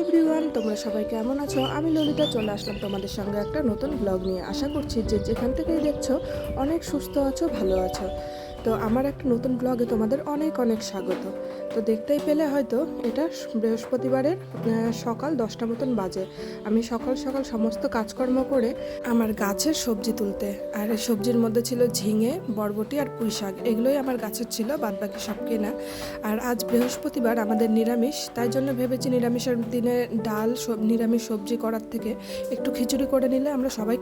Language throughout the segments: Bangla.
এভরিওয়ান, তোমরা সবাই কেমন আছো? আমি ললিতা, চলে আসলাম তোমাদের সঙ্গে একটা নতুন ব্লগ নিয়ে। আশা করছি যে যেখান থেকেই দেখছ, অনেক সুস্থ আছো, ভালো আছো। তো আমার একটা নতুন ব্লগে তোমাদের অনেক অনেক স্বাগত। তো দেখতেই পেলে হয়তো এটা বৃহস্পতিবারের সকাল দশটা মতন বাজে। আমি সকাল সকাল সমস্ত কাজকর্ম করে আমার গাছের সবজি তুলতে, আর সবজির মধ্যে ছিল ঝিঙে, বরবটি আর পুঁই শাক। এগুলোই আমার গাছের ছিল, বাদবাকি সব কেনা। আর আজ বৃহস্পতিবার আমাদের নিরামিষ, তাই জন্য ভেবেছি নিরামিষের দিনে ডাল, সব নিরামিষ সবজি করার থেকে একটু খিচুড়ি করে নিলে আমরা সবাই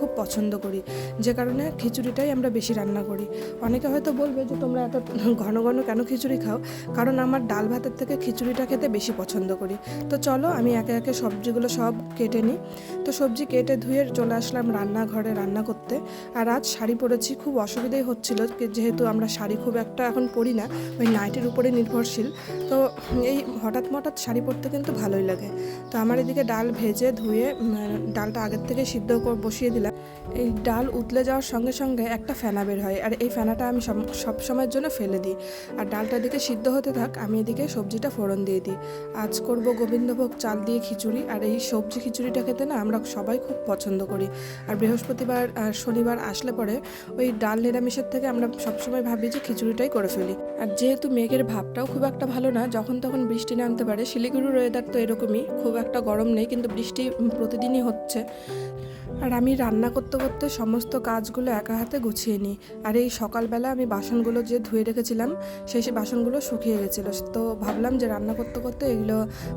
খুব পছন্দ করি। যে কারণে খিচুড়িটাই আমরা বেশি রান্না করি। অনেকে হয়তো বলবে যে তোমরা এত ঘন ঘন কেন খিচুড়ি খাও? কারণ আমার ডাল ভাতের থেকে খিচুড়িটা খেতে বেশি পছন্দ করি। তো চলো, আমি একে একে সবজিগুলো সব কেটে নিই। তো সবজি কেটে ধুয়ে চলে আসলাম রান্নাঘরে রান্না করতে। আর আজ শাড়ি পরেছি, খুব অসুবিধাই হচ্ছিল যেহেতু আমরা শাড়ি খুব একটা এখন পরি না, ওই নাইটের উপরে নির্ভরশীল। তো এই হঠাৎ হঠাৎ শাড়ি পরতে কিন্তু ভালোই লাগে। তো আমার এদিকে ডাল ভেজে ধুয়ে ডালটা আগের থেকে সিদ্ধ বসিয়ে দিলাম। এই ডাল উতলে যাওয়ার সঙ্গে সঙ্গে একটা ফেনা বের হয়। আর এই ফেনাটা আমি সব- সময়ের জন্য ফেলে দিই। আর ডালটা এদিকে সিদ্ধ হতে থাক, আমি এদিকে সবজিটা ফোড়ন দিয়ে দিই। আজ করব গোবিন্দভোগ চাল দিয়ে খিচুড়ি, আর এই সবজি খিচুড়িটা খেতে না আমরা সবাই খুব পছন্দ করি। আর বৃহস্পতিবার আর শনিবার আসলে পরে ওই ডাল নিরামিষের থেকে আমরা সবসময় ভাবি যে খিচুড়িটাই করে ফেলি। আর যেহেতু মেঘের ভাবটাও খুব একটা ভালো না, যখন তখন বৃষ্টি নামতে পারে। শিলিগুড়ির ওয়েদার তো এরকমই, খুব একটা গরম নেই, কিন্তু বৃষ্টি প্রতিদিনই হচ্ছে। আর আমি রান্না করতে করতে সমস্ত কাজগুলো একা হাতে গুছিয়ে নিই। আর এই সকালবেলা আমি বাসনগুলো যে ধুয়ে রেখেছিলাম, সেই সেই বাসনগুলো শুকিয়ে গেছিল। তো ভাবলাম যে রান্না করতে করতে এগুলো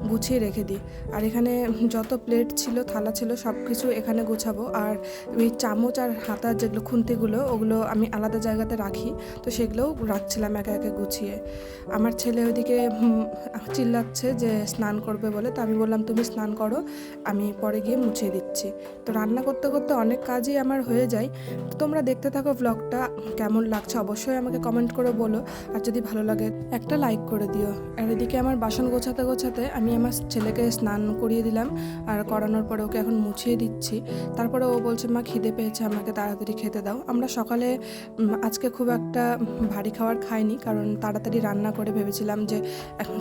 গুছিয়ে রেখে দিই। আর এখানে যত প্লেট ছিল, থালা ছিল সব কিছু এখানে গোছাবো। আর ওই চামচ আর হাতার যেগুলো খুন্তিগুলো, ওগুলো আমি আলাদা জায়গাতে রাখি। তো সেগুলোও রাখছিলাম একে একে গুছিয়ে। আমার ছেলে ওইদিকে চিল্লাচ্ছে যে স্নান করবে বলে। তো আমি বললাম, তুমি স্নান করো, আমি পরে গিয়ে মুছিয়ে দিচ্ছি। তো রান্না করতে করতে অনেক কাজই আমার হয়ে যায়। তো তোমরা দেখতে থাকো ব্লগটা কেমন লাগছে অবশ্যই আমাকে কমেন্ট করে বলো। আর যদি ভালো লাগে, একটা লাইক করে দিও। আর এদিকে আমার বাসন গোছাতে গোছাতে আমি আমার ছেলেকে স্নান করিয়ে দিলাম। আর করানোর পরে ওকে এখন মুছিয়ে দিচ্ছি। তারপরে ও বলছে, মা, খিদে পেয়েছে, আমাকে তাড়াতাড়ি খেতে দাও। আমরা সকালে আজকে খুব একটা ভারী খাবার খাইনি। কারণ তাড়াতাড়ি রান্না করে ভেবেছিলাম যে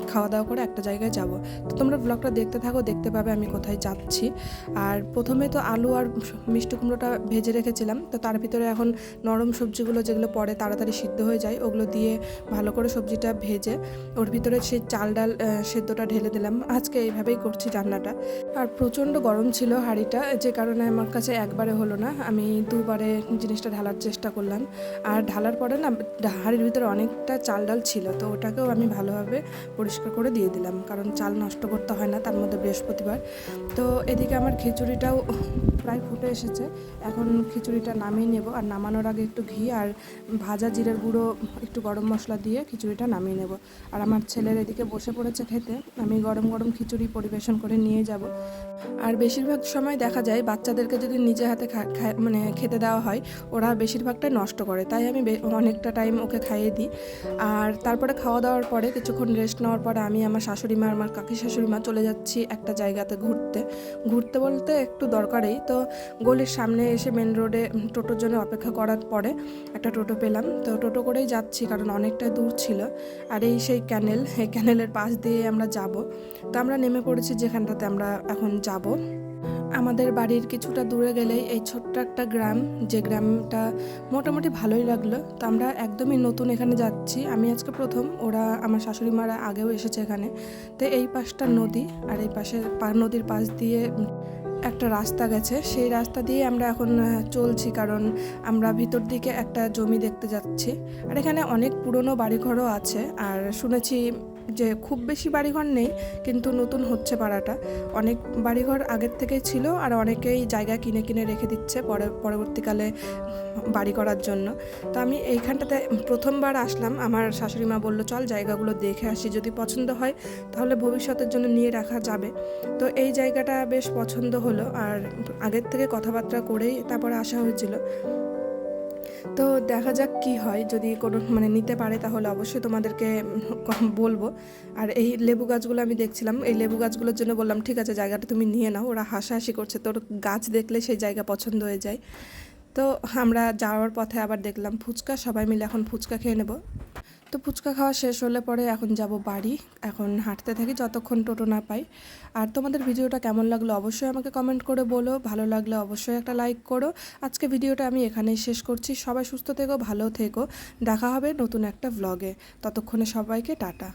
খাওয়া দাওয়া করে একটা জায়গায় যাব। তো তোমরা ব্লগটা দেখতে থাকো, দেখতে পাবে আমি কোথায় যাচ্ছি। আর প্রথমে তো আলু আর মিষ্টি কুমড়োটা ভেজে রেখেছিলাম। তো তার ভিতরে এখন নরম সবজিগুলো যেগুলো পরে তাড়াতাড়ি সিদ্ধ হয়ে যায়, ওগুলো দিয়ে ভালো করে সবজিটা ভেজে ওর ভিতরে সেই চাল ডাল সেদ্ধটা ঢেলে দিলাম। আজকে এইভাবেই করছি রান্নাটা। আর প্রচণ্ড গরম ছিল হাঁড়িটা, যে কারণে আমার কাছে একবারে হলো না। আমি দুবারে জিনিসটা ঢালার চেষ্টা করলাম। আর ঢালার পরে না, হাঁড়ির ভিতরে অনেকটা চাল ডাল ছিল, তো ওটাকেও আমি ভালোভাবে পরিষ্কার করে দিয়ে দিলাম। কারণ চাল নষ্ট করতে হয় না, তার মধ্যে বৃহস্পতিবার। তো এদিকে আমার খিচুড়িটাও প্রায় ফুটে এসেছে। এখন খিচুড়িটা নামিয়ে নেব। আর নামানোর আগে একটু ঘি আর ভাজা জিরের গুঁড়ো, একটু গরম মশলা দিয়ে খিচুড়িটা নামিয়ে নেব। আর আমার ছেলের এদিকে বসে পড়েছে খেতে। আমি গরম গরম খিচুড়ি পরিবেশন করে নিয়ে যাব। আর বেশিরভাগ সময় দেখা যায় বাচ্চাদেরকে যদি নিজে হাতে মানে খেতে দেওয়া হয়, ওরা বেশিরভাগটাই নষ্ট করে। তাই আমি অনেকটা টাইম ওকে খাইয়ে দিই। আর তারপরে খাওয়া দাওয়ার পরে কিছুক্ষণ রেস্ট নেওয়ার পরে আমি আমার শাশুড়ি মা আমার কাকি শাশুড়ি মা চলে যাচ্ছি একটা জায়গাতে ঘুরতে। ঘুরতে বলতে একটু দরকারেই। তো গলির সামনে এসে মেন রোডে টোটোর জন্য অপেক্ষা করার পরে একটা টোটো পেলাম। তো টোটো করেই যাচ্ছি, কারণ অনেকটা দূর ছিল। আর এই সেই ক্যানেল এই ক্যানেলের পাশ দিয়ে আমরা যাব। তো আমরা নেমে পড়েছি যেখানটাতে আমরা এখন যাব। আমাদের বাড়ির কিছুটা দূরে গেলেই এই ছোট্ট একটা গ্রাম, যে গ্রামটা মোটামুটি ভালোই লাগল। তো আমরা একদমই নতুন এখানে যাচ্ছি। আমি আজকে প্রথম, ওরা আমার শাশুড়ি মারা আগেও এসেছে এখানে। তো এই পাশটা নদী, আর এই পাশে নদীর পাশ দিয়ে একটা রাস্তা গেছে, সেই রাস্তা দিয়ে আমরা এখন চলছি। কারণ আমরা ভিতর দিকে একটা জমি দেখতে যাচ্ছি। আর এখানে অনেক পুরনো বাড়িঘরও আছে। আর শুনেছি যে খুব বেশি বাড়িঘর নেই, কিন্তু নতুন হচ্ছে পাড়াটা অনেক বাড়িঘর আগের থেকেই ছিল আর অনেকেই জায়গা কিনে কিনে রেখে দিচ্ছে পরে, পরবর্তীকালে বাড়ি করার জন্য। তো আমি এইখানটাতে প্রথমবার আসলাম। আমার শাশুড়ি মা বলল, চল জায়গাগুলো দেখে আসি, যদি পছন্দ হয় তাহলে ভবিষ্যতের জন্য নিয়ে রাখা যাবে। তো এই জায়গাটা বেশ পছন্দ হলো। আর আগের থেকে কথাবার্তা করেই তারপরে আসা হয়েছিল। তো দেখা যাক কি হয়। যদি কোনো মানে নিতে পারে তাহলে অবশ্যই তোমাদেরকে বলব। আর এই লেবু গাছগুলো আমি দেখছিলাম, এই লেবু গাছগুলোর জন্য বললাম, ঠিক আছে, জায়গাটা তুমি নিয়ে নাও। ওরা হাসাহাসি করছে, তোর গাছ দেখলে সেই জায়গা পছন্দ হয়ে যায়। তো আমরা যাওয়ার পথে আবার দেখলাম ফুচকা, সবাই মিলে এখন ফুচকা খেয়ে নেব। তো ফুচকা খাওয়া শেষ হলে পরে এখন যাব বাড়ি। এখন হাঁটতে থাকি যতক্ষণ টোটো না পাই। আর তোমাদের ভিডিওটা কেমন লাগল অবশ্যই আমাকে কমেন্ট করে বলো। ভালো লাগলে অবশ্যই একটা লাইক করো। আজকে ভিডিওটা আমি এখানেই শেষ করছি। সবাই সুস্থ থেকো, ভালো থেকো। দেখা হবে নতুন একটা ভ্লগে ততক্ষণে সবাইকে টাটা।